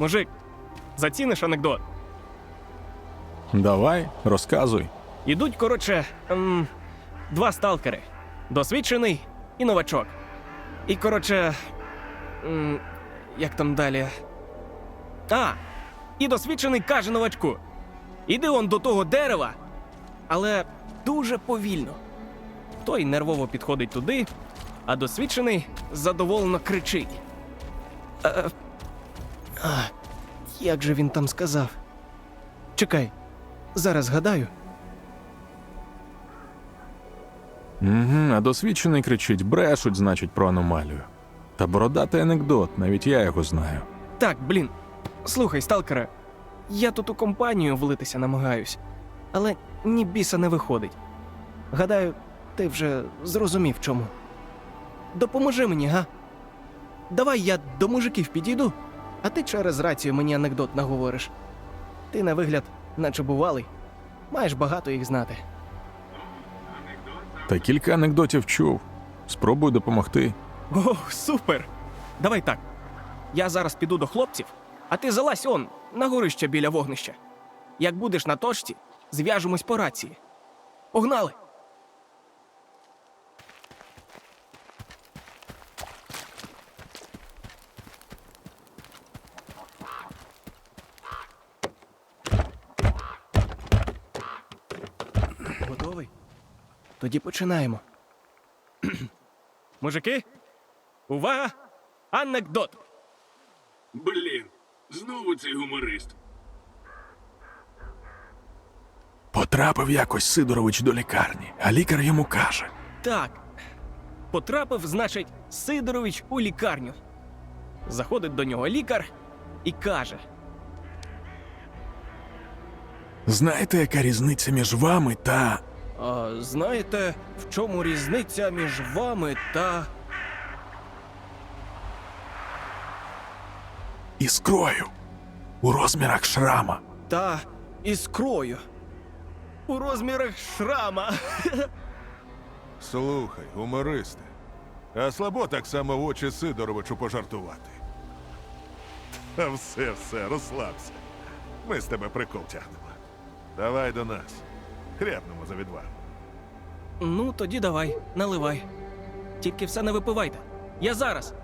Мужик, заціниш анекдот. Давай, розказуй. Ідуть, коротше, ем, два сталкери: досвідчений і новачок. І, коротше. Ем, як там далі? А! І досвідчений каже новачку: Іди он до того дерева, але дуже повільно. Той нервово підходить туди, а досвідчений задоволено кричить. Е, а, як же він там сказав? Чекай, зараз згадаю. Угу, а досвідчений кричить, брешуть, значить, про аномалію. Та бородатий анекдот, навіть я його знаю. Так, блін. Слухай, сталкере, я тут у компанію влитися намагаюсь, але ні біса не виходить. Гадаю, ти вже зрозумів чому. Допоможи мені, га? Давай я до мужиків підійду, а ти через рацію мені анекдот наговориш. Ти на вигляд, наче бувалий, маєш багато їх знати. Та кілька анекдотів чув. Спробуй допомогти. О, супер! Давай так. Я зараз піду до хлопців, а ти залазь он, на горище біля вогнища. Як будеш на точці, зв'яжемось по рації. Погнали! Тоді починаємо. Мужики, увага! Анекдот! Блін, знову цей гуморист. Потрапив якось Сидорович до лікарні, а лікар йому каже: Так. Потрапив, значить, Сидорович у лікарню. Заходить до нього лікар і каже: Знаєте, яка різниця між вами та. А знаєте, в чому різниця між вами та. іскрою у розмірах шрама. та іскрою? У розмірах шрама. Слухай, гумористи, а слабо так само в очі Сидоровичу пожартувати. Та все, все, розслабся. Ми з тебе прикол тягнемо. Давай до нас. Хряпнемо за відвагу. Ну, тоді давай, наливай. Тільки все не випивайте. Я зараз.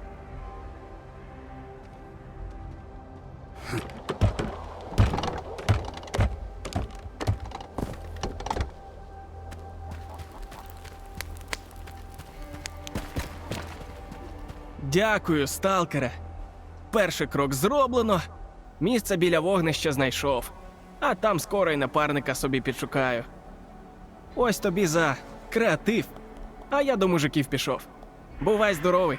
Дякую, сталкере. Перший крок зроблено. Місце біля вогнища знайшов. А там скоро й напарника собі підшукаю. Ось тобі за креатив. А я до мужиків пішов. Бувай здоровий.